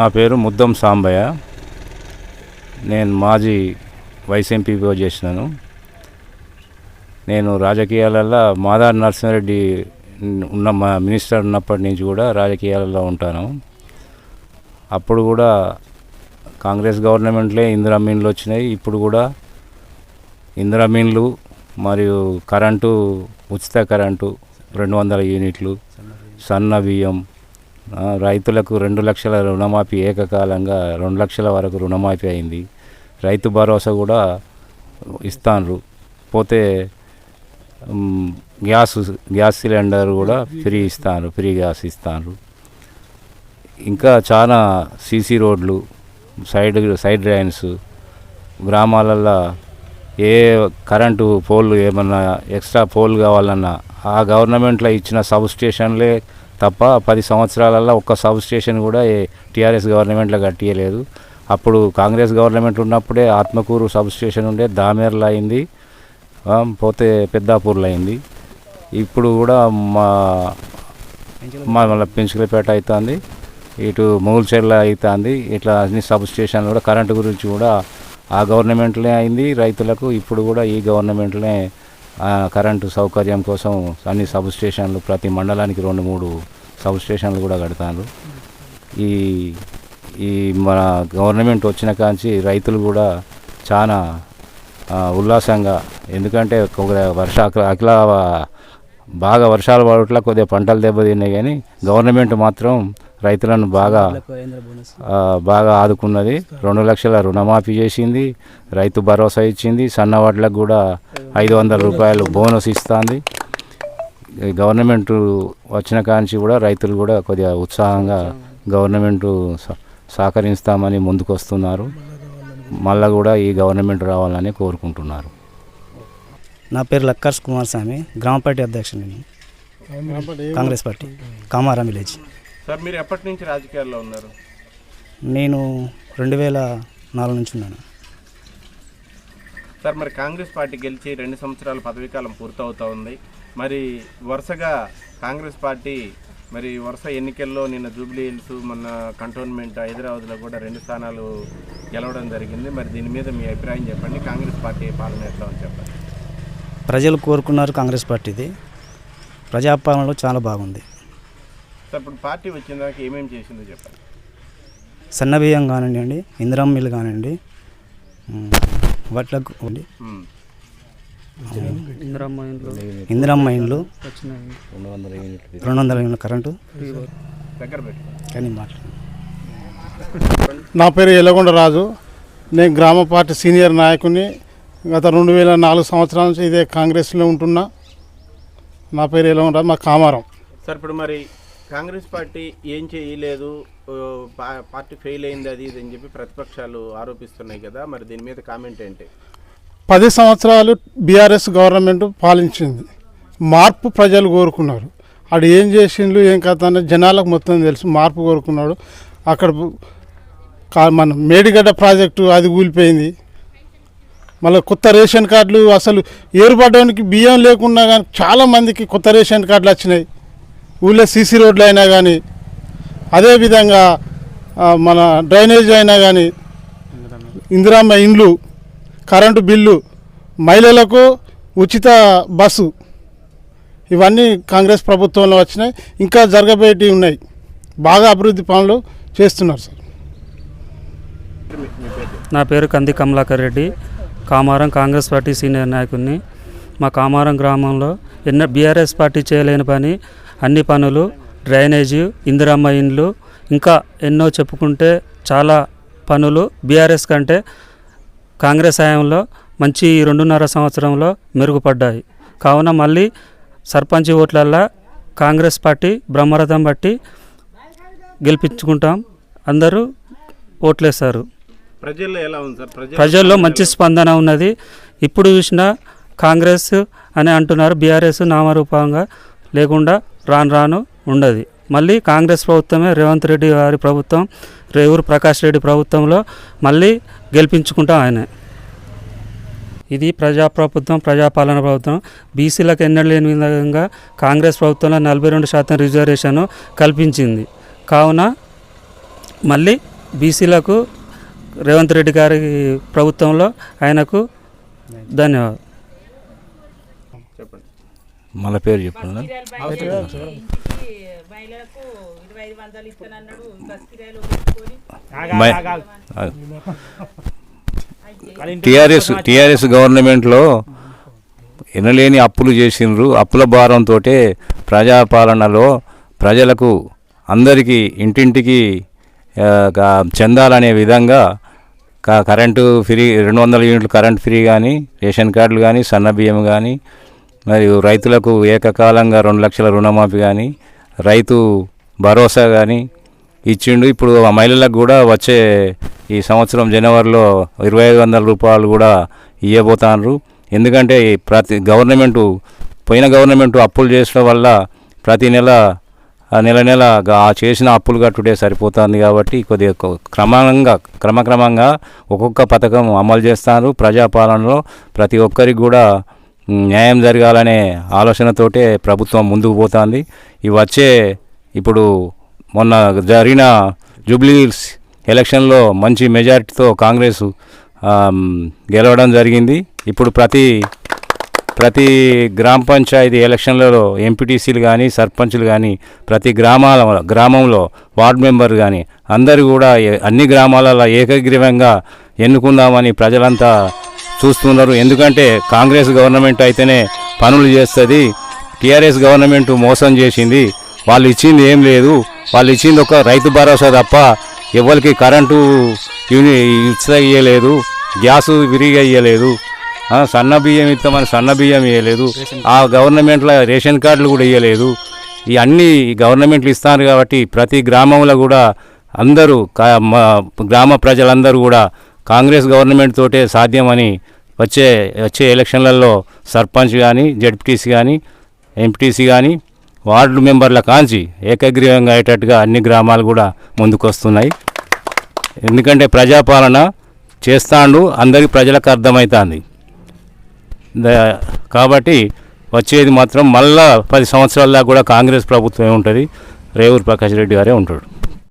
నా పేరు ముద్దం సాంబయ్య. నేను మాజీ వైస్ ఎంపీగా చేసినాను. నేను రాజకీయాలలో మాదార్ నరసింహారెడ్డి ఉన్న మా మినిస్టర్ ఉన్నప్పటి నుంచి కూడా రాజకీయాలలో ఉంటాను. అప్పుడు కూడా కాంగ్రెస్ గవర్నమెంట్లే ఇందిరా మీన్లు వచ్చినాయి. ఇప్పుడు కూడా ఇందిరా మీన్లు మరియు కరెంటు ఉచిత కరెంటు రెండు వందల యూనిట్లు సన్న బియ్యం రైతులకు రెండు లక్షల రుణమాఫీ ఏకకాలంగా రెండు లక్షల వరకు రుణమాఫీ అయింది. రైతు భరోసా కూడా ఇస్తాన్రు. పోతే గ్యాస్ గ్యాస్ సిలిండర్ కూడా ఫ్రీ ఇస్తాను ఫ్రీ గ్యాస్ ఇస్తాను ఇంకా చాలా సీసీ రోడ్లు సైడ్ సైడ్ డ్రైన్స్ గ్రామాలల్లో ఏ కరెంటు పోల్ ఏమన్నా ఎక్స్ట్రా పోల్ కావాలన్నా ఆ గవర్నమెంట్లో ఇచ్చిన సబ్ స్టేషన్లే తప్ప పది సంవత్సరాలలో ఒక్క సబ్ స్టేషన్ కూడా టీఆర్ఎస్ గవర్నమెంట్లో కట్టియలేదు. అప్పుడు కాంగ్రెస్ గవర్నమెంట్ ఉన్నప్పుడే ఆత్మకూరు సబ్ స్టేషన్ ఉండే దామేర్లో అయింది. పోతే పెద్దాపూర్లో అయింది. ఇప్పుడు కూడా మా మా మళ్ళీ పెంచులపేట అవుతుంది ఇటు మూల్చెర్ల అవుతుంది ఇట్లా అన్ని సబ్ స్టేషన్లు కూడా కరెంటు గురించి కూడా ఆ గవర్నమెంట్లే అయింది. రైతులకు ఇప్పుడు కూడా ఈ గవర్నమెంట్లే కరెంటు సౌకర్యం కోసం అన్ని సబ్ స్టేషన్లు ప్రతి మండలానికి రెండు మూడు సబ్ స్టేషన్లు కూడా కడతారు. ఈ ఈ మన గవర్నమెంట్ వచ్చిన కాంచి రైతులు కూడా చాలా ఉల్లాసంగా ఎందుకంటే కొద్దిగా వర్ష అఖిల బాగా వర్షాలు పడట్ల కొద్దిగా పంటలు దెబ్బతిన్నాయి కానీ గవర్నమెంట్ మాత్రం రైతులను బాగా బాగా ఆదుకున్నది. రెండు లక్షల రుణమాఫీ చేసింది. రైతు భరోసా ఇచ్చింది. సన్నవాట్లకు కూడా ఐదు వందల రూపాయలు బోనస్ ఇస్తుంది. గవర్నమెంట్ వచ్చిన కాంచి కూడా రైతులు కూడా కొద్దిగా ఉత్సాహంగా గవర్నమెంట్ స- సహకరిస్తామని ముందుకు వస్తున్నారు మళ్ళా కూడా ఈ గవర్నమెంట్ రావాలని కోరుకుంటున్నారు. నా పేరు లక్కర్స్ కుమార్ స్వామి. గ్రామ పార్టీ అధ్యక్షుడు నేను. Congress party. Kamaram village. Sir మీరు ఎప్పటి నుంచి రాజకీయాల్లో ఉన్నారు? నేను రెండు వేల నాలుగు నుంచి ఉన్నాను. సార్ మరి కాంగ్రెస్ పార్టీ గెలిచి రెండు సంవత్సరాల పదవీకాలం పూర్తవుతా ఉంది. మరి వరుసగా కాంగ్రెస్ పార్టీ మరి వరుస ఎన్నికల్లో నిన్న జూబ్లీ హిల్స్ మొన్న కంటోన్మెంట్ హైదరాబాద్లో కూడా రెండు స్థానాలు గెలవడం జరిగింది. మరి దీని మీద మీ అభిప్రాయం చెప్పండి. కాంగ్రెస్ పార్టీ పాలన ఎట్లా ఉంది చెప్పండి. ప్రజలు కోరుకున్నారు కాంగ్రెస్ పార్టీది. ప్రజాపాలనలో చాలా బాగుంది. సార్ ఇప్పుడు పార్టీ వచ్చిన దాకా ఏమేమి చేసిందో చెప్పండి. సన్న బియ్యం కానివ్వండి ఇందిరం మిల్ కానివ్వండి వడ్లకు. ఇందిరమ్మ ఇండ్లు. రెండు వందల యూనిట్లు కరెంటు. కానీ నా పేరు ఎల్లగొండ రాజు. నేను గ్రామ పార్టీ సీనియర్ నాయకుని. గత రెండు వేల నాలుగు సంవత్సరాల నుంచి ఇదే కాంగ్రెస్లో ఉంటున్నా. నా పేరు ఎల్లగొండ రాజు మా కామారం. సార్ ఇప్పుడు మరి కాంగ్రెస్ పార్టీ ఏం చేయలేదు పార్టీ ఫెయిల్ అయింది అది ఇది అని చెప్పి ప్రతిపక్షాలు ఆరోపిస్తున్నాయి కదా మరి దీని మీద కామెంట్ ఏంటి? పది సంవత్సరాలు బీఆర్ఎస్ గవర్నమెంట్ పాలించింది. మార్పు ప్రజలు కోరుకున్నారు. ఆడు ఏం చేసిండ్రు ఏం కథ అన్న జనాలకు మొత్తం తెలుసు. మార్పు కోరుకున్నాడు. అక్కడ మన మేడిగడ్డ ప్రాజెక్టు అది కూలిపోయింది. మళ్ళీ కొత్త రేషన్ కార్డులు అసలు ఏర్పడడానికి బియ్యం లేకున్నా కానీ చాలా మందికి కొత్త రేషన్ కార్డులు వచ్చినాయి. ఊళ్ళో సీసీ రోడ్లు అయినా కానీ అదేవిధంగా మన డ్రైనేజ్ అయినా కానీ ఇందిరామ్మ ఇండ్లు కరెంటు బిల్లు మహిళలకు ఉచిత బస్సు ఇవన్నీ కాంగ్రెస్ ప్రభుత్వంలో వచ్చినాయి. ఇంకా జరగబోయేటి ఉన్నాయి. బాగా అభివృద్ధి పనులు చేస్తున్నారు సార్. నా పేరు కంది కమలాకర్ రెడ్డి. కామారం కాంగ్రెస్ పార్టీ సీనియర్ నాయకుడిని. మా కామారం గ్రామంలో ఎన్నో బీఆర్ఎస్ పార్టీ చేయలేని పని అన్ని పనులు డ్రైనేజీ ఇందిరమ్మ ఇండ్లు ఇంకా ఎన్నో చెప్పుకుంటే చాలా పనులు. బీఆర్ఎస్ కంటే కాంగ్రెస్ హయాంలో మంచి రెండున్నర సంవత్సరంలో మెరుగుపడ్డాయి. కావున మళ్ళీ సర్పంచ్ ఓట్లల్లో కాంగ్రెస్ పార్టీ బ్రహ్మరథం బట్టి గెలిపించుకుంటాం. అందరూ ఓట్లేస్తారు ప్రజల్లో ఎలా ఉంది సార్? ప్రజలు ప్రజల్లో మంచి స్పందన ఉన్నది. ఇప్పుడు చూసిన కాంగ్రెస్ అని అంటున్నారు. బీఆర్ఎస్ నామరూపంగా లేకుండా రాను రాను ఉండదు. మళ్ళీ కాంగ్రెస్ ప్రభుత్వమే రేవంత్ రెడ్డి గారి ప్రభుత్వం రేవూరు ప్రకాష్ రెడ్డి ప్రభుత్వంలో మళ్ళీ గెలిపించుకుంటాం ఆయన. ఇది ప్రజాప్రభుత్వం ప్రజాపాలన ప్రభుత్వం. బీసీలకు ఎన్నడలేని విధంగా కాంగ్రెస్ ప్రభుత్వంలో నలభై రెండు శాతం రిజర్వేషన్ కల్పించింది. కావున మళ్ళీ బీసీలకు రేవంత్ రెడ్డి గారి ప్రభుత్వంలో ఆయనకు ధన్యవాదాలు. చెప్పండి. మళ్ళీ పేరు చెప్పండి టిఆర్ఎస్ టిఆర్ఎస్ గవర్నమెంట్లో ఎనలేని అప్పులు చేసిండ్రు. అప్పుల భారంతో ప్రజాపాలనలో ప్రజలకు అందరికీ ఇంటింటికి చెందాలనే విధంగా కరెంటు ఫ్రీ రెండు వందల యూనిట్లు కరెంట్ ఫ్రీ కానీ రేషన్ కార్డులు కానీ సన్న బియ్యం కానీ మరియు రైతులకు ఏకకాలంగా రెండు లక్షల రుణమాఫీ కానీ రైతు భరోసా కానీ ఇచ్చిండు. ఇప్పుడు ఆ మహిళలకు కూడా వచ్చే ఈ సంవత్సరం జనవరిలో ఇరవై ఐదు వందల రూపాయలు కూడా ఇవ్వబోతాండ్రు ఎందుకంటే ప్రతి గవర్నమెంటు పోయిన గవర్నమెంట్ అప్పులు చేసడం వల్ల ప్రతి నెల నెల నెల ఆ చేసిన అప్పులు కట్టుడే సరిపోతుంది కాబట్టి కొద్దిగా క్రమంగా క్రమక్రమంగా ఒక్కొక్క పథకం అమలు చేస్తారు ప్రజాపాలనలో. ప్రతి ఒక్కరికి కూడా న్యాయం జరగాలనే ఆలోచనతోటే ప్రభుత్వం ముందుకు పోతుంది. ఇవి వచ్చే ఇప్పుడు మొన్న జరిగిన జూబ్లీస్ ఎలక్షన్లో మంచి మెజారిటీతో కాంగ్రెస్ గెలవడం జరిగింది. ఇప్పుడు ప్రతి ప్రతి గ్రామ పంచాయతీ ఎలక్షన్లలో ఎంపీటీసీలు కానీ సర్పంచులు కానీ ప్రతి గ్రామాల గ్రామంలో వార్డు మెంబర్ కానీ అందరూ కూడా అన్ని గ్రామాలలో ఏకగ్రీవంగా ఎన్నుకుందామని ప్రజలంతా చూస్తున్నారు. ఎందుకంటే కాంగ్రెస్ గవర్నమెంట్ అయితేనే పనులు చేస్తుంది. టీఆర్ఎస్ గవర్నమెంట్ మోసం చేసింది. వాళ్ళు ఇచ్చింది ఏం లేదు. వాళ్ళు ఇచ్చింది ఒక రైతు భరోసా తప్ప ఎవరికి కరెంటు యూని ఇచ్చ ఇయ్యలేదు గ్యాసు విరిగా ఇయ్యలేదు. సన్న బియ్యం ఇస్తామని సన్న బియ్యం ఇవ్వలేదు ఆ గవర్నమెంట్లో రేషన్ కార్డులు కూడా ఇవ్వలేదు ఇవన్నీ గవర్నమెంట్లు ఇస్తారు కాబట్టి ప్రతి గ్రామంలో కూడా అందరూ గ్రామ ప్రజలందరూ కూడా కాంగ్రెస్ గవర్నమెంట్ తోటే సాధ్యమని వచ్చే వచ్చే ఎలక్షన్లలో సర్పంచ్ కానీ జడ్పీటీసీ కానీ ఎంపీటీసీ కానీ వార్డు మెంబర్ల కాంచి ఏకగ్రీవంగా అయ్యేటట్టుగా అన్ని గ్రామాలు కూడా ముందుకొస్తున్నాయి. ఎందుకంటే ప్రజాపాలన చేస్తాండు అందరికి ప్రజలకు అర్థమవుతుంది. కాబట్టి వచ్చేది మాత్రం మళ్ళా పది సంవత్సరాల దాకా కూడా కాంగ్రెస్ ప్రభుత్వమే ఉంటుంది రేవూరు ప్రకాష్ రెడ్డి గారే ఉంటాడు.